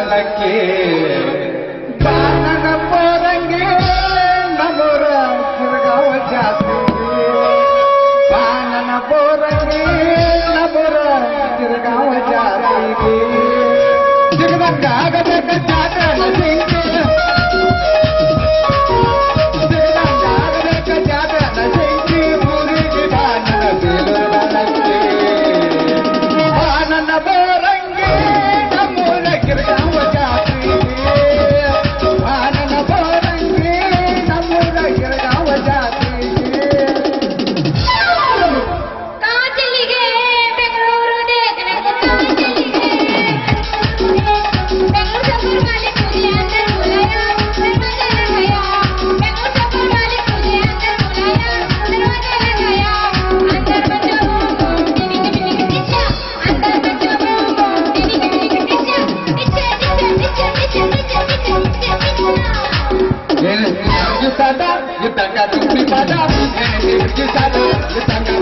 ಚಲಕ್ಕೆ ದಾನನ ಪರಂಗೆ ನಮರ ಕಿರಗಾವ ಜಾತಿ ಬಾನನ ಪೋರಂಗೆ ನಮರ ಕಿರಗಾವ ಜಾತಿ sada, you tanga dumbi pada, eh, you sada, you tanga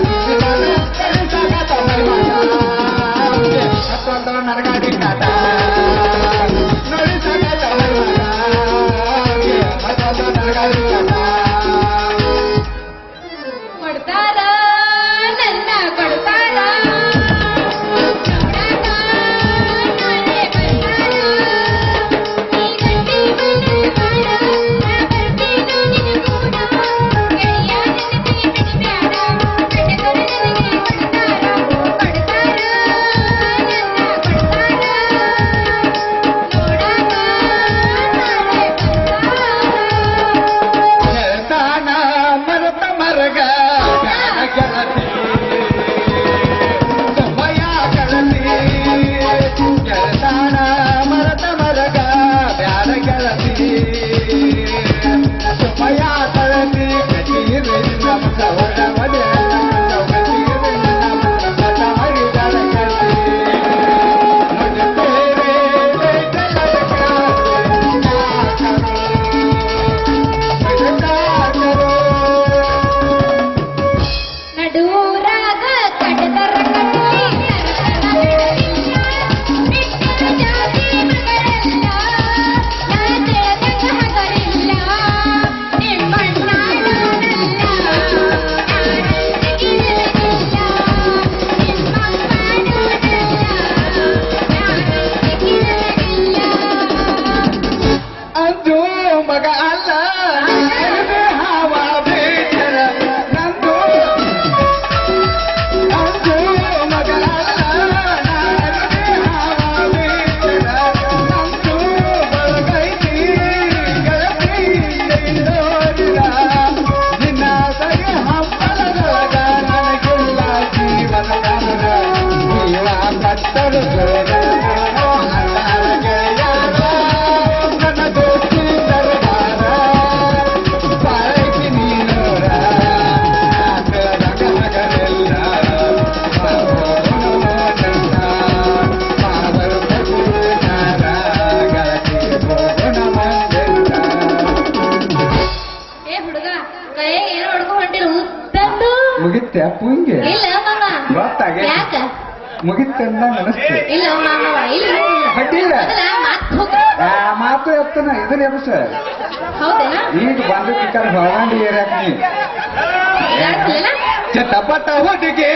ಇಲ್ಲ ಮಾಮ ಇಲ್ಲ ಮಾತು ಎತ್ತನ ಇದನ್ನ ಎಬ್ಸ ಈಗ ಬಂದು ಪಿಕ್ಕಾರ ಹೊರಗಂಡಿ ಏರ್ಯಾಕ್ನಿ ಚಟಪಟ ಹೊಡಿಗೆ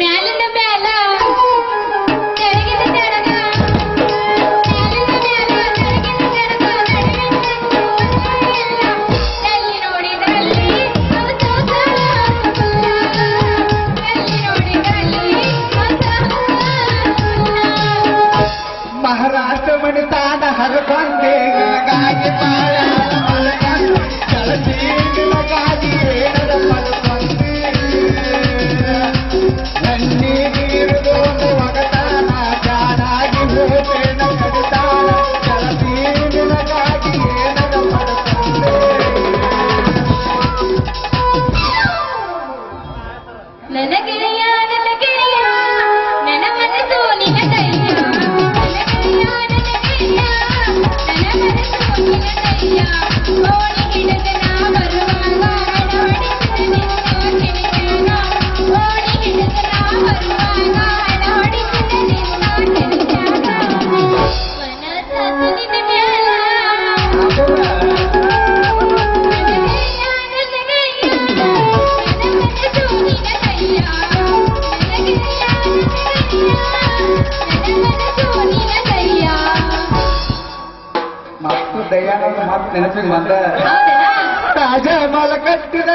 ಮ್ಯಾಲಿಂದ ಮ್ಯಾಲ ಮಹಾರಾಷ್ಟ್ರ ಮಣಿತಾದ ಹರಕೊಂಡೇಗ. ಮಾತು ನೆನಪಿಗೆ ಬಂದ ಹೌದೇನಾ ತಾಜ ಮಲ ಕಟ್ಟಿದ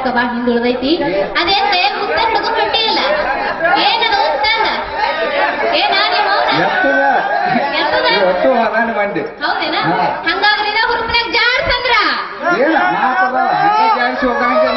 ಅಲ್ಲಿ. ನಾಟಕ ಬಾ ಹಿಂದುಳಿದೈತಿ ಅದೇನ್ ಉತ್ತರ ಹುಡುಗರು ಏನದು ಉತ್ತಂದ ಏನ? ಒಟ್ಟು ಹೌದೇನಾ? ಹಂಗಾಗ್ರಿ ಹುರುಪಿನಾಗ ಜಾಡ್ಸಂದ್ರ? ಏನ? ಮಾತದ ಹಂಗೆ ಜಾಡಿಸಿ ಹೋಗಂಗಿಲ್ಲ.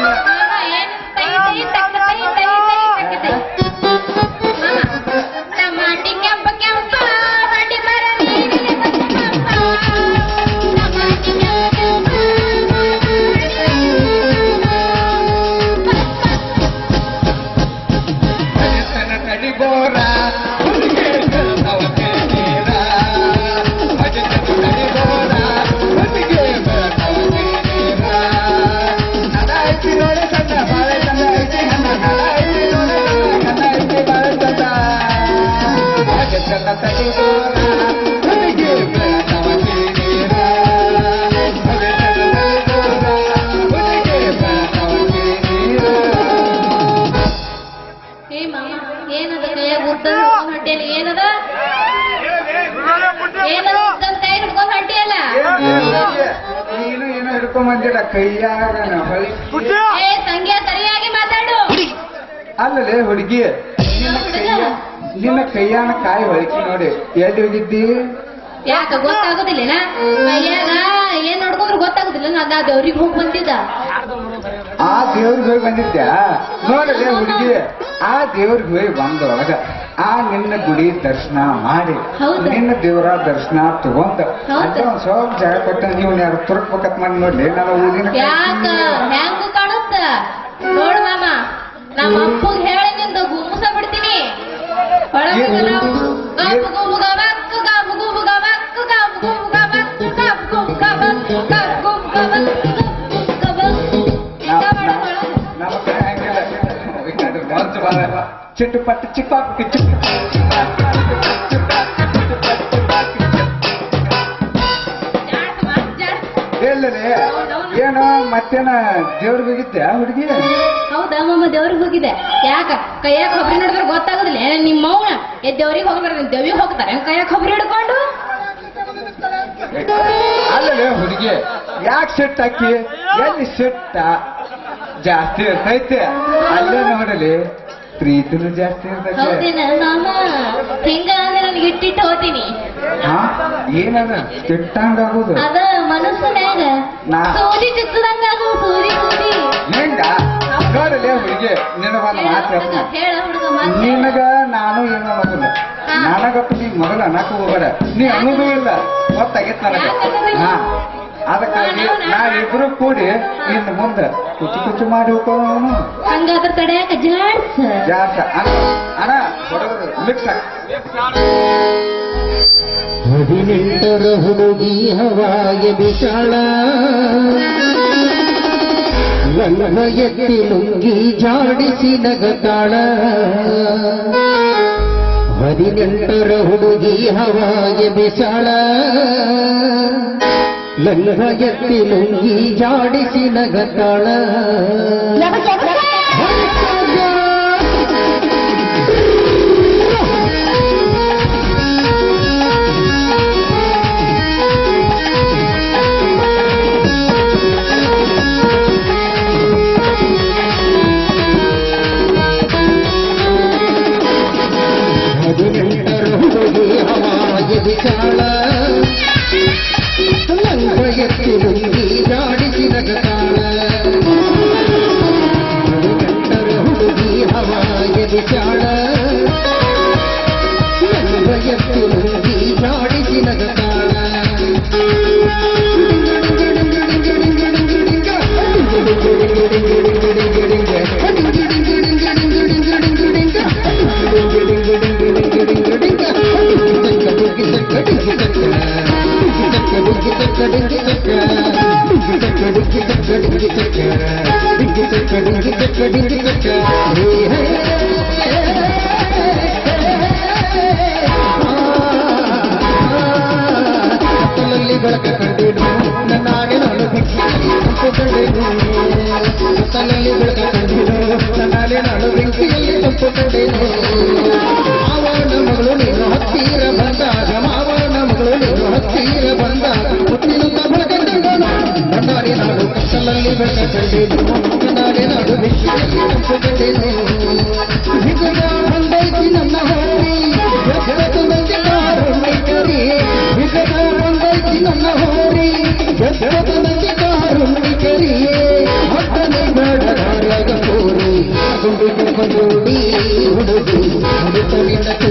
ನೀನು ಏನೋ ಹಿಡ್ಕೊಂಡ್ ಬಂದಿಲ್ಲ ಕೈಯಾಗ ಏ ಸಂಖ್ಯಾ ಸರಿಯಾಗಿ ಮಾತಾಡು. ಅಲ್ಲಲೇ ಹುಡುಗಿ ನಿನ್ನ ಕೈಯ ನಿನ್ನ ಕೈಯಾನ ಕಾಯಿ ಹೊಳಿಕೆ ನೋಡಿ ಎಲ್ಲಿ ಹೋಗಿದ್ದಿ? ಯಾಕ ಗೊತ್ತಾಗುದಿಲ್ಲ ಕೈಯಾಗ ಏನ್ ನೋಡ್ಕೊಂಡ್ರು ಗೊತ್ತಾಗುದಿಲ್ಲ ನಾನು ಅದ ಅವ್ರಿಗೆ ಹೋಗಿ ಬಂದಿದ್ದ. ಆ ದೇವ್ರಿಗೆ ಹೋಗಿ ಬಂದಿದ್ದ ನೋಡಲೇ ಹುಡುಗಿ. ಆ ದೇವ್ರಿಗೆ ಹೋಗಿ ಬಂದೊಳಗ ಆ ನಿನ್ನ ಗುಡಿ ದರ್ಶನ ಮಾಡಿ ನಿನ್ನ ದೇವರ ದರ್ಶನ ತಗೊಂಡ. ಅಂತ ಒಂದ್ ಸ್ವಲ್ಪ ಜಾಗ ಕೊಟ್ಟ ನೀವು ಯಾರು ತುರ್ಕ್ಬೇಕತ್ ಮಾಡಿ ನೋಡ್ಲಿ ನಾನು ಊದಿನ ಯಾಕ? ಹೆಂಗ ಕಾಣುತ್ತ? ನೋಡು ಮಾಮ ನಮ್ಮ ಅಪ್ಪಗ್ ಹೇಳಿ ನಿಂದ ಗುಮ್ಮಸ ಬಿಡ್ತೀನಿ. ಒಳಗ ಜಾಡ್ಸ್ ಮಾತ್ ಜಾಡ್ಸ್. ಎಲ್ಲಲೇ ಏನೋ ಮತ್ತೇನ ದೇವ್ರಿಗೆ ಹೋಗಿದ್ದೆ ಹುಡುಗಿ? ಹೌದಾ ಮಾಮ ದೇವ್ರಿಗೆ ಹೋಗಿದೆ ಯಾಕ? ಕೈಯಾಗ ಕೊಬ್ಬರಿ ನೋಡಿದ್ರೆ ಗೊತ್ತಾಗುದಿಲ್ಲ. ನಿಮ್ಮ ಮೌನ. ಏ ದೇವ್ರಿಗೆ ಹೋಗ್ಬಾರ್ದು ದೇವಿಗೆ ಹೋಗ್ತಾರೆ. ಕೈಯಾಗ ಕೊಬ್ಬರಿ ಹಿಡ್ಕೊಂಡು? ಅಲ್ಲಲೇ ಹುಡುಗಿ ಯಾಕೆ ಸೆಟ್ ಹಾಕಿ? ಎಲ್ಲಿ ಸೆಟ್ಟ ಜಾಸ್ತಿ ಇರ್ತೈತೆ. ಅಲ್ಲೇ ನೋಡಲಿ. ಪ್ರೀತಿನೂ ಜಾಸ್ತಿ ಇರ್ತೈತೆ ಹೌದೇನ? ಮಾಮ ಹಿಂಗ ಅಂದ್ರೆ ನನಗೆ ಇಟ್ಟಿಟ್ಟು ಹೋತೀನಿ. ಹಾ? ಏನದ? ಅದ ಮನಸ್ಸಿನ್ಯಾಗ ನಾ- ಸೂದಿ ಚುಚ್ಚದಂಗಾಗು ಸೂದಿ ಸೂದಿ ಹೆಂಗ ನೋಡಲೇ ಹುಡುಗಿ ನಿನಗೊಂದು ಮಾತು ಹೇಳ ಹುಡುಗ, ಹೇಳ್ತೀನಿ. ಹೇಳ ಹುಡುಗ ಮಾತು. ನಿನಗ ನಾನು ಏನು ಅನ್ನೋದಿಲ್ಲ. ಹಾ. ನನಗಪ್ಪ ನೀ ಮೊದಲು ಅನ್ನಕ ಹೋಗಬೇಡ. ನೀ ಅನ್ನೋದು ಇಲ್ಲ. ಗೊತ್ತಾಗೈತ್ ನನಗ. ಹಾ. ಅದಕ್ಕಾಗಿ ನಾವಿಬ್ರು ಕೂಡಿ ಇನ್ನು ಮುಂದೆ ಕುಚು ಕುಚು ಮಾಡಿ ಹೋಗೋನು ಹಂಗಾದ್ರ ತಡೆಯಾಕ ಜಾಡ್ಸ್ ಜಾಸ್ತಿ ಅಣ್ಣ ಮಿಕ್ಸ್ ಹದಿನೆಂಟರ ಹುಡುಗಿ ಹವಾಗೆ ಬಿಸಾಳ ನನ್ನ ಎತ್ತಿ ಲುಂಗಿ ಜಾಡಿಸಿ ನಗತಾಳ. ಹದಿನೆಂಟರ ಹುಡುಗಿ ಹವಾಗೆ ಬಿಸಾಳ ನನ್ನ ಎತ್ತಿ ಲುಂಗಿ ಜಾಡಿಸಿ ನಗತಾಳ. அளவிற்கு కొడుకుడు దేవుడు దేవుడు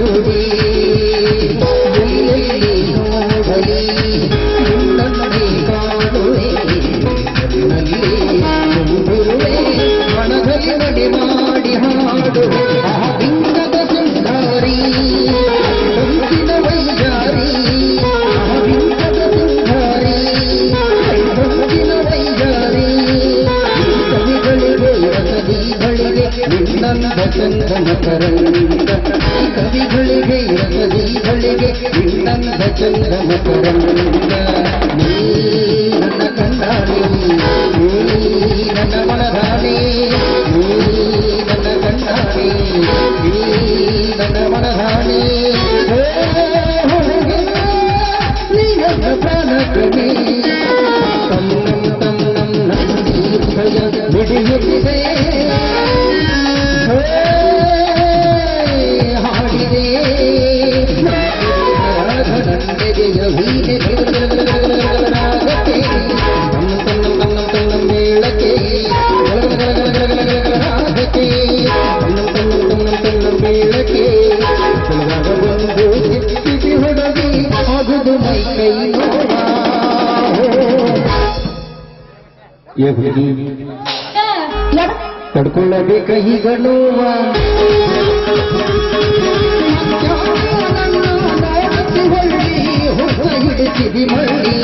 ಕವಿಗಳಿಗೆ ರಸವಿಗಳಿಗೆ ಇನ್ನಂದ ಚಂದನ ಪರಂಗ ನೀ ನನ್ನ ಕಣ್ಣಾಡಿ ನೀ ನನ್ನ ಮನದಾಡಿ ನೀ ನನ್ನ ಕಣ್ಣಾಡಿ ನೀ ನನ್ನ ಮನದಾಡಿ ನೀ ನನ್ನ ಪ್ರಾಣ ಕವಿ ತಮ್ಮ ತಮ್ಮ ನಮ್ಮ ಏ ಹುಡುಗಿ ತಡ್ಕೊಳ್ಳಬೇಕ ಈಗ ನೋವ ಹಿಡಿಸಿದಿ ಮಳ್ಳಿ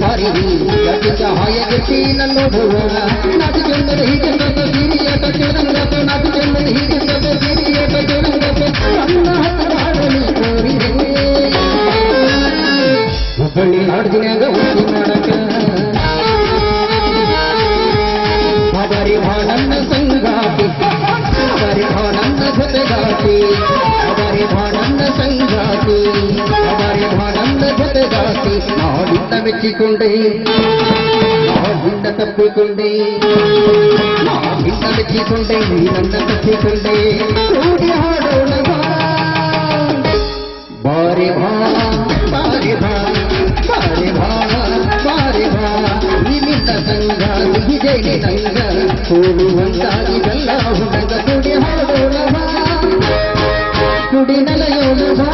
ಪಾರಿರಿ ಗಟ್ಟಿಗ ಹಾಯಗಿಟ್ಟಿ ನನ್ನೋಡುವ ನಾಟಿ ಚಂದದ ಹೀಗೆ गाते हमारे भानंद संगाते हमारे भानंद जत गाते नाडिंद మెచ్చుకుండే నాడింద తప్పుకుండే నాడింద మెచ్చుకుండే నీరంద తప్పుకుండే రూడి హాడోన బారి భాన బారి భాన బారి భాన బారి భాన నిమిత్త సంఘ విజయ సంఘ కోడు వందాలి గల్లా ఉండ పాడినలయోడుగా